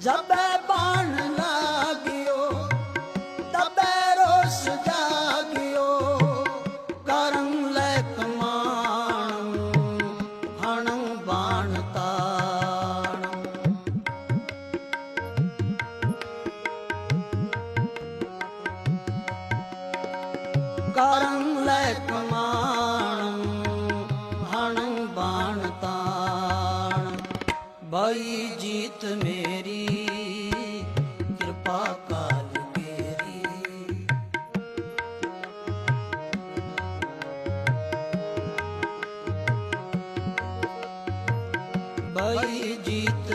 ਜਬੇ ਬਾਣ ਲਾਗਿਓ, ਤਬੇ ਰੋਸ ਜਾਗਿਓ, ਕਰਮ ਲੈ ਕਮਾਣ ਹਣ ਬਾਣ ਤਾਣ। ਕਰੰ ਲੈ ਕਮਾਣ ਹਣ ਬਾਣ ਤਾਣ। ਬਾਈ ਜੀਤ ਮੇਰੀ ਕਿਰਪਾ ਕਾਲ ਮੇਰੀ ਬਾਈ ਜੀਤ